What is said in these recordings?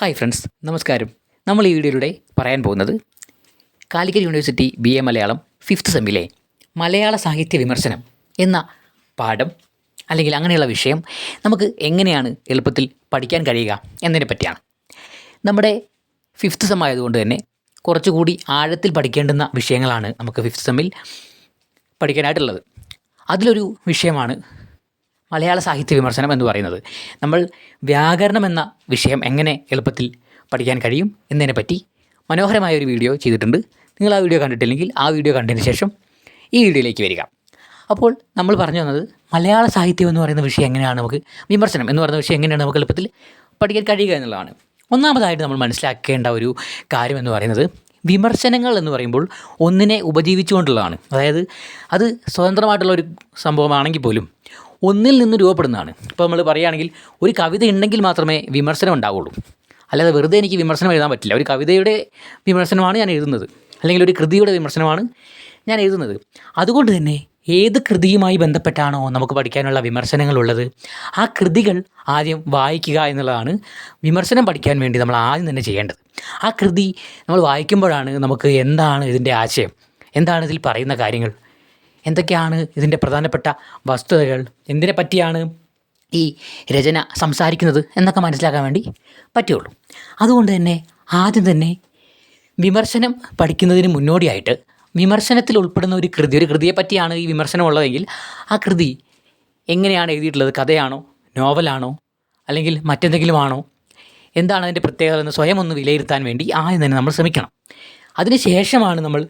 Hi friends നമസ്കാരം. നമ്മൾ ഈ വീഡിയോയിലൂടെ പറയാൻ പോകുന്നത് Calicut university B A Malayalam fifth സെമ്മിലെ മലയാള സാഹിത്യ വിമർശനം എന്ന പാഠം അല്ലെങ്കിൽ അങ്ങനെയുള്ള വിഷയം നമുക്ക് എങ്ങനെയാണ് എളുപ്പത്തിൽ പഠിക്കാൻ കഴിയുക എന്നതിനെ പറ്റിയാണ്. നമ്മുടെ ഫിഫ്ത്ത് സെം ആയതുകൊണ്ട് തന്നെ കുറച്ചുകൂടി ആഴത്തിൽ പഠിക്കേണ്ടുന്ന വിഷയങ്ങളാണ് നമുക്ക് ഫിഫ്ത്ത് സെമ്മിൽ പഠിക്കാനായിട്ടുള്ളത്. അതിലൊരു വിഷയമാണ് മലയാള സാഹിത്യ വിമർശനം എന്ന് പറയുന്നത് നമ്മൾ വ്യാകരണം എന്ന വിഷയം എങ്ങനെ എളുപ്പത്തിൽ പഠിക്കാൻ കഴിയും എന്നതിനെ പറ്റി മനോഹരമായ ഒരു വീഡിയോ ചെയ്തിട്ടുണ്ട്. നിങ്ങൾ ആ വീഡിയോ കണ്ടിട്ടില്ലെങ്കിൽ ആ വീഡിയോ കണ്ടതിന് ശേഷം ഈ വീഡിയോയിലേക്ക് വരിക. അപ്പോൾ നമ്മൾ പറഞ്ഞു വന്നത് മലയാള സാഹിത്യം എന്ന് പറയുന്ന വിഷയം എങ്ങനെയാണ് നമുക്ക് വിമർശനം എന്ന് പറയുന്ന വിഷയം എങ്ങനെയാണ് നമുക്ക് എളുപ്പത്തിൽ പഠിക്കാൻ കഴിയുക എന്നുള്ളതാണ്. ഒന്നാമതായിട്ട് നമ്മൾ മനസ്സിലാക്കേണ്ട ഒരു കാര്യം എന്ന് പറയുന്നത് വിമർശനങ്ങൾ എന്ന് പറയുമ്പോൾ ഒന്നിനെ ഉപജീവിച്ചുകൊണ്ടുള്ളതാണ്. അതായത് അത് സ്വതന്ത്രമായിട്ടുള്ള ഒരു സംഭവമാണെങ്കിൽ പോലും ഒന്നിൽ നിന്ന് രൂപപ്പെടുന്നതാണ്. ഇപ്പോൾ നമ്മൾ പറയുകയാണെങ്കിൽ ഒരു കവിത ഉണ്ടെങ്കിൽ മാത്രമേ വിമർശനം ഉണ്ടാവുള്ളൂ. അല്ലാതെ വെറുതെ എനിക്ക് വിമർശനം എഴുതാൻ പറ്റില്ല. ഒരു കവിതയുടെ വിമർശനമാണ് ഞാൻ എഴുതുന്നത്. അല്ലെങ്കിൽ ഒരു കൃതിയുടെ വിമർശനമാണ് ഞാൻ എഴുതുന്നത്. അതുകൊണ്ട് തന്നെ ഏത് കൃതിയുമായി ബന്ധപ്പെട്ടാണോ നമുക്ക് പഠിക്കാനുള്ള വിമർശനങ്ങളുള്ളത് ആ കൃതികൾ ആദ്യം വായിക്കുക എന്നുള്ളതാണ് വിമർശനം പഠിക്കാൻ വേണ്ടി നമ്മൾ ആദ്യം തന്നെ ചെയ്യേണ്ടത്. ആ കൃതി നമ്മൾ വായിക്കുമ്പോഴാണ് നമുക്ക് എന്താണ് ഇതിന്റെ ആശയം എന്താണ് ഇതിൽ പറയുന്ന കാര്യങ്ങൾ എന്തൊക്കെയാണ് ഇതിന്റെ പ്രധാനപ്പെട്ട വസ്തുതകൾ? എന്തിനെ പറ്റിയാണ് ഈ രചന സംസാരിക്കുന്നത് എന്നൊക്കെ മനസ്സിലാക്കാൻ വേണ്ടി പറ്റുള്ളൂ. അതുകൊണ്ട് തന്നെ ആദ്യം തന്നെ വിമർശനം പഠിക്കുന്നതിന് മുന്നോടിയായിട്ട് വിമർശനത്തിൽ ഉൾപ്പെടുന്ന ഒരു കൃതി ഒരു കൃതിയെ പറ്റിയാണ് ഈ വിമർശനം ഉള്ളതെങ്കിൽ ആ കൃതി എങ്ങനെയാണ് എഴുതിയിട്ടുള്ളത്? കഥയാണോ? നോവലാണോ? അല്ലെങ്കിൽ മറ്റെന്തെങ്കിലും ആണോ എന്താണ് അതിന്റെ പ്രത്യേകത എന്ന് സ്വയം ഒന്ന് വിലയിരുത്താൻ വേണ്ടി ആദ്യം തന്നെ നമ്മൾ ശ്രമിക്കണം. അതിനുശേഷമാണ് നമ്മൾ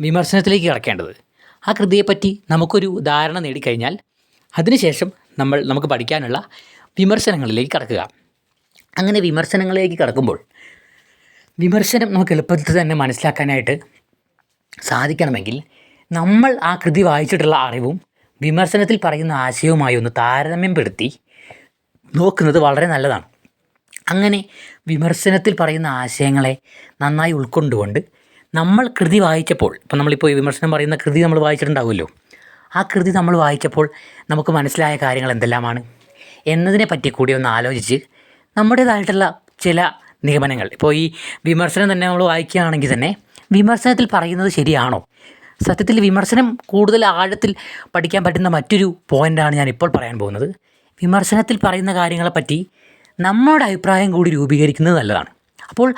വിമർശനത്തിലേക്ക് കിടക്കേണ്ടത്. ആ കൃതിയെപ്പറ്റി നമുക്കൊരു ധാരണ നേടിക്കഴിഞ്ഞാൽ അതിനുശേഷം നമ്മൾ നമുക്ക് പഠിക്കാനുള്ള വിമർശനങ്ങളിലേക്ക് കടക്കുക. അങ്ങനെ വിമർശനങ്ങളിലേക്ക് കടക്കുമ്പോൾ വിമർശനം നമുക്ക് എളുപ്പത്തിൽ തന്നെ മനസ്സിലാക്കാനായിട്ട് സാധിക്കണമെങ്കിൽ നമ്മൾ ആ കൃതി വായിച്ചിട്ടുള്ള അറിവും വിമർശനത്തിൽ പറയുന്ന ആശയവുമായി ഒന്ന് താരതമ്യപ്പെടുത്തി നോക്കുന്നത് വളരെ നല്ലതാണ്. അങ്ങനെ വിമർശനത്തിൽ പറയുന്ന ആശയങ്ങളെ നന്നായി ഉൾക്കൊണ്ടുകൊണ്ട് നമ്മൾ കൃതി വായിച്ചപ്പോൾ ഇപ്പം നമ്മളിപ്പോൾ ഈ വിമർശനം പറയുന്ന കൃതി നമ്മൾ വായിച്ചിട്ടുണ്ടാവുമല്ലോ. ആ കൃതി നമ്മൾ വായിച്ചപ്പോൾ നമുക്ക് മനസ്സിലായ കാര്യങ്ങൾ എന്തെല്ലാമാണ്? എന്നതിനെ പറ്റി കൂടി ഒന്ന് ആലോചിച്ച് നമ്മുടേതായിട്ടുള്ള ചില നിഗമനങ്ങൾ. ഇപ്പോൾ ഈ വിമർശനം തന്നെ നമ്മൾ വായിക്കുകയാണെങ്കിൽ തന്നെ വിമർശനത്തിൽ പറയുന്നത് ശരിയാണോ? സത്യത്തിൽ വിമർശനം കൂടുതൽ ആഴത്തിൽ പഠിക്കാൻ പറ്റുന്ന മറ്റൊരു പോയിന്റാണ് ഞാൻ ഇപ്പോൾ പറയാൻ പോകുന്നത്. വിമർശനത്തിൽ പറയുന്ന കാര്യങ്ങളെപ്പറ്റി നമ്മുടെ അഭിപ്രായം കൂടി രൂപീകരിക്കുന്നത് നല്ലതാണ്. അപ്പോൾ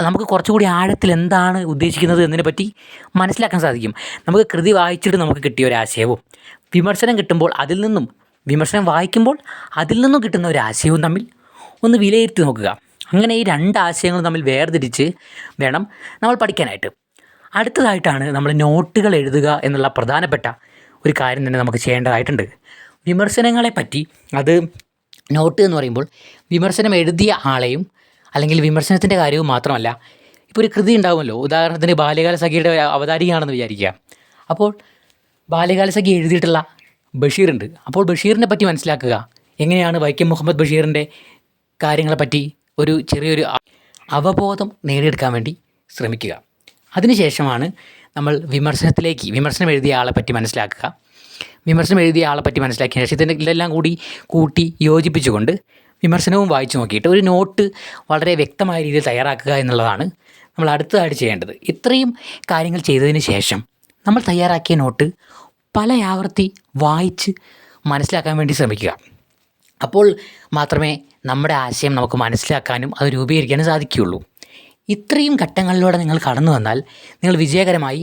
നമുക്ക് കുറച്ചുകൂടി ആഴത്തിൽ എന്താണ് ഉദ്ദേശിക്കുന്നത് എന്നതിനെ പറ്റി മനസ്സിലാക്കാൻ സാധിക്കും. നമുക്ക് കൃതി വായിച്ചിട്ട് നമുക്ക് കിട്ടിയ ഒരു ആശയവും വിമർശനം കിട്ടുമ്പോൾ അതിൽ നിന്നും വിമർശനം വായിക്കുമ്പോൾ അതിൽ നിന്നും കിട്ടുന്ന ഒരു ആശയവും തമ്മിൽ ഒന്ന് വിലയിരുത്തി നോക്കുക. അങ്ങനെ ഈ രണ്ട് ആശയങ്ങളും തമ്മിൽ വേർതിരിച്ച് വേണം നമ്മൾ പഠിക്കാനായിട്ട്. അടുത്തതായിട്ടാണ് നമ്മൾ നോട്ടുകൾ എഴുതുക എന്നുള്ള പ്രധാനപ്പെട്ട ഒരു കാര്യം തന്നെ നമുക്ക് ചെയ്യേണ്ടതായിട്ടുണ്ട്. വിമർശനങ്ങളെ പറ്റി അത് നോട്ട് എന്ന് പറയുമ്പോൾ വിമർശനം എഴുതിയ ആളെയും അല്ലെങ്കിൽ വിമർശനത്തിന്റെ കാര്യവും മാത്രമല്ല. ഇപ്പോൾ ഒരു കൃതി ഉണ്ടാവുമല്ലോ. ഉദാഹരണത്തിന് ബാല്യകാല സഖിയുടെ അവതാരികയാണെന്ന് വിചാരിക്കുക. അപ്പോൾ ബാല്യകാല സഖി എഴുതിയിട്ടുള്ള ബഷീറുണ്ട്. അപ്പോൾ ബഷീറിനെ പറ്റി മനസ്സിലാക്കുക. എങ്ങനെയാണ് വൈക്കം മുഹമ്മദ് ബഷീറിന്റെ കാര്യങ്ങളെപ്പറ്റി ഒരു ചെറിയൊരു അവബോധം നേടിയെടുക്കാൻ വേണ്ടി ശ്രമിക്കുക. അതിനുശേഷമാണ് നമ്മൾ വിമർശനത്തിലേക്ക് വിമർശനം എഴുതിയ ആളെ പറ്റി മനസ്സിലാക്കുക. വിമർശനം എഴുതിയ ആളെ പറ്റി മനസ്സിലാക്കിയ ശേഷം ഇതിന്റെ ഇതെല്ലാം കൂടി കൂട്ടി യോജിപ്പിച്ചുകൊണ്ട് വിമർശനവും വായിച്ചു നോക്കിയിട്ട് ഒരു നോട്ട് വളരെ വ്യക്തമായ രീതിയിൽ തയ്യാറാക്കുക എന്നുള്ളതാണ് നമ്മൾ അടുത്തതായിട്ട് ചെയ്യേണ്ടത്. ഇത്രയും കാര്യങ്ങൾ ചെയ്തതിന് ശേഷം നമ്മൾ തയ്യാറാക്കിയ നോട്ട് പല ആവർത്തി വായിച്ച് മനസ്സിലാക്കാൻ വേണ്ടി ശ്രമിക്കുക. അപ്പോൾ മാത്രമേ നമ്മുടെ ആശയം നമുക്ക് മനസ്സിലാക്കാനും അത് രൂപീകരിക്കാനും സാധിക്കുകയുള്ളൂ. ഇത്രയും ഘട്ടങ്ങളിലൂടെ നിങ്ങൾ കടന്നു വന്നാൽ നിങ്ങൾ വിജയകരമായി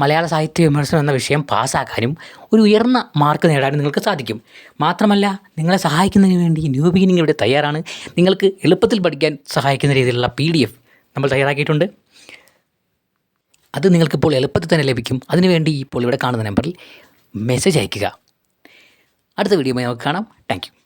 മലയാള സാഹിത്യ വിമർശനം എന്ന വിഷയം പാസ്സാക്കാനും ഒരു ഉയർന്ന മാർക്ക് നേടാനും നിങ്ങൾക്ക് സാധിക്കും. മാത്രമല്ല നിങ്ങളെ സഹായിക്കുന്നതിന് വേണ്ടി ന്യൂ ബിഗിനിങ് ഇവിടെ തയ്യാറാണ്. നിങ്ങൾക്ക് എളുപ്പത്തിൽ പഠിക്കാൻ സഹായിക്കുന്ന രീതിയിലുള്ള പി ഡി എഫ് നമ്മൾ തയ്യാറാക്കിയിട്ടുണ്ട്. അത് നിങ്ങൾക്കിപ്പോൾ എളുപ്പത്തിൽ തന്നെ ലഭിക്കും. അതിനുവേണ്ടി ഇപ്പോൾ ഇവിടെ കാണുന്ന നമ്പറിൽ മെസ്സേജ് അയയ്ക്കുക. അടുത്ത വീഡിയോയുമായി നമുക്ക് കാണാം. താങ്ക്